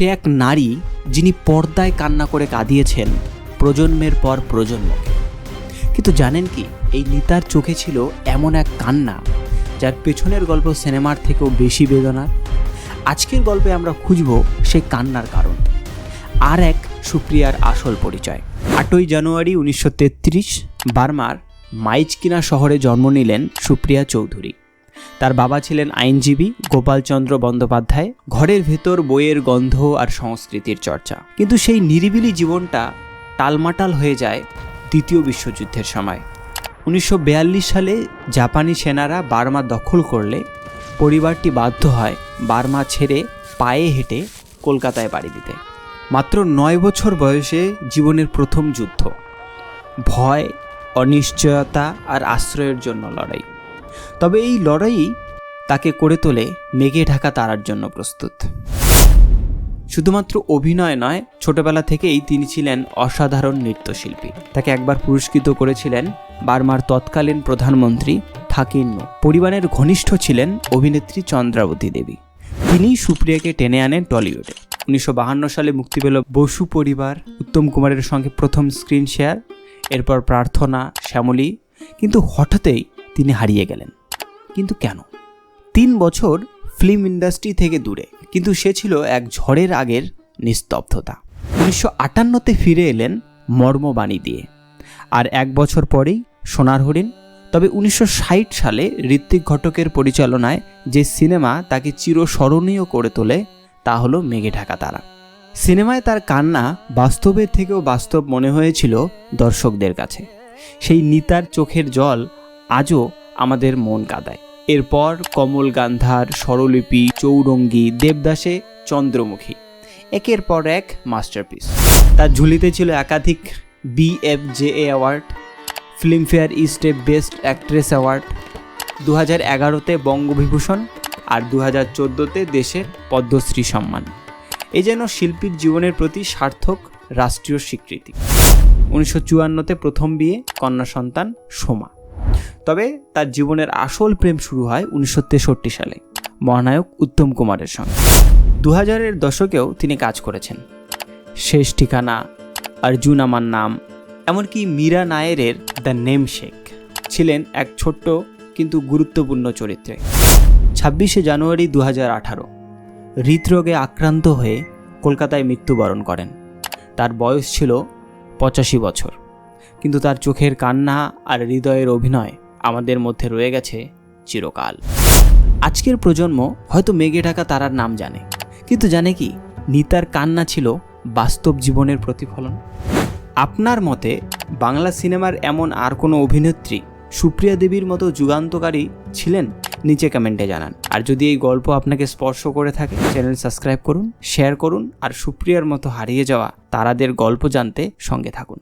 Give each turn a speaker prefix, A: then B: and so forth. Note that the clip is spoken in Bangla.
A: সে এক নারী যিনি পর্দায় কান্না করে কাঁদিয়েছেন প্রজন্মের পর প্রজন্মকে। কিন্তু জানেন কি, এই নিতার চোখে ছিল এমন এক কান্না, যার পেছনের গল্প সিনেমার থেকেও বেশি বেদনার। আজকের গল্পে আমরা খুঁজব সেই কান্নার কারণ, আর এক সুপ্রিয়ার আসল পরিচয়। আটই জানুয়ারি উনিশশো তেত্রিশ, বার্মার মাইচকিনা শহরে জন্ম নিলেন সুপ্রিয়া চৌধুরী। তার বাবা ছিলেন আইনজীবী গোপালচন্দ্র বন্দ্যোপাধ্যায়। ঘরের ভেতর বইয়ের গন্ধ আর সংস্কৃতির চর্চা। কিন্তু সেই নিরিবিলি জীবনটা টালমাটাল হয়ে যায় দ্বিতীয় বিশ্বযুদ্ধের সময়। উনিশশো বিয়াল্লিশ সালে জাপানি সেনারা বার্মা দখল করলে পরিবারটি বাধ্য হয় বার্মা ছেড়ে পায়ে হেঁটে কলকাতায় বাড়ি দিতে। মাত্র নয় বছর বয়সে জীবনের প্রথম যুদ্ধ। ভয়, অনিশ্চয়তা আর আশ্রয়ের জন্য লড়াই। তবে এই লড়াই তাকে করে তোলে মেঘে ঢাকা তারার জন্য প্রস্তুত। শুধুমাত্র অভিনয় নয়, ছোটবেলা থেকেই তিনি ছিলেন অসাধারণ নৃত্যশিল্পী। তাকে একবার পুরস্কৃত করেছিলেন বার্মার তৎকালীন প্রধানমন্ত্রী থাকিন্নু পরিবারের ঘনিষ্ঠ ছিলেন অভিনেত্রী চন্দ্রাবতী দেবী। তিনিই সুপ্রিয়াকে টেনে আনেন টলিউডে। উনিশশো সালে মুক্তি পেল বসু পরিবার, উত্তম কুমারের সঙ্গে প্রথম স্ক্রিন শেয়ার, এরপর প্রার্থনা, শ্যামলী। কিন্তু হঠাৎই তিনি হারিয়ে গেলেন। কিন্তু কেন? তিন বছর ফিল্ম ইন্ডাস্ট্রি থেকে দূরে, কিন্তু সে ছিল এক ঝড়ের আগের নিস্তব্ধতা। উনিশশো আটান্নতে ফিরে এলেন মর্মবাণী দিয়ে। আর এক বছর পরেই সোনার হরিণ। তবে উনিশশো ষাট সালে ঋত্বিক ঘটকের পরিচালনায় যে সিনেমা তাকে চিরস্মরণীয় করে তোলে, তা হলো মেঘে ঢাকা তারা। সিনেমায় তার কান্না বাস্তবের থেকেও বাস্তব মনে হয়েছিল দর্শকদের কাছে। সেই নিতার চোখের জল আজও আমাদের মন কাদায়। এরপর কমল গান্ধার স্বরলিপি, চৌরঙ্গি, দেবদাসে চন্দ্রমুখী। একের পর এক মাস্টারপিস। তার ঝুলিতে ছিল একাধিক বিএফজেএ অ্যাওয়ার্ড, ফিল্মফেয়ার ইস্টে বেস্ট অ্যাক্ট্রেস অ্যাওয়ার্ড দু হাজার এগারোতে বঙ্গবিভূষণ আর দু হাজার চোদ্দোতে দেশের পদ্মশ্রী সম্মান। এ যেন শিল্পীর জীবনের প্রতি সার্থক রাষ্ট্রীয় স্বীকৃতি। উনিশশো চুয়ান্নতে প্রথম বিয়ে, কন্যা সন্তান সোমা। তবে তার জীবনের আসল প্রেম শুরু হয় উনিশশো তেষট্টি সালে মহানায়ক উত্তম কুমারের সঙ্গে। দু হাজারের দশকেও তিনি কাজ করেছেন। শেষ ঠিকানা অর্জুন আমার নাম, এমনকি মীরা নায়েরের দ্য নেম শেখ ছিলেন এক ছোট্ট কিন্তু গুরুত্বপূর্ণ চরিত্রে। ছাব্বিশে জানুয়ারি দু হাজার আঠারো, হৃদরোগে আক্রান্ত হয়ে কলকাতায় মৃত্যুবরণ করেন। তার বয়স ছিল পঁচাশি বছর। কিন্তু তার চোখের কান্না আর হৃদয়ের অভিনয় আমাদের মধ্যে রয়ে গেছে চিরকাল। আজকের প্রজন্ম হয়তো মেঘে ঢাকা তারার নাম জানে, কিন্তু জানে কি, নিতার কান্না ছিল বাস্তব জীবনের প্রতিফলন। আপনার মতে বাংলা সিনেমার এমন আর কোনো অভিনেত্রী সুপ্রিয়া দেবীর মতো যুগান্তকারী ছিলেন? নিচে কমেন্টে জানান। আর যদি এই গল্প আপনাকে স্পর্শ করে থাকে, চ্যানেল সাবস্ক্রাইব করুন, শেয়ার করুন, আর সুপ্রিয়ার মতো হারিয়ে যাওয়া তারাদের গল্প জানতে সঙ্গে থাকুন।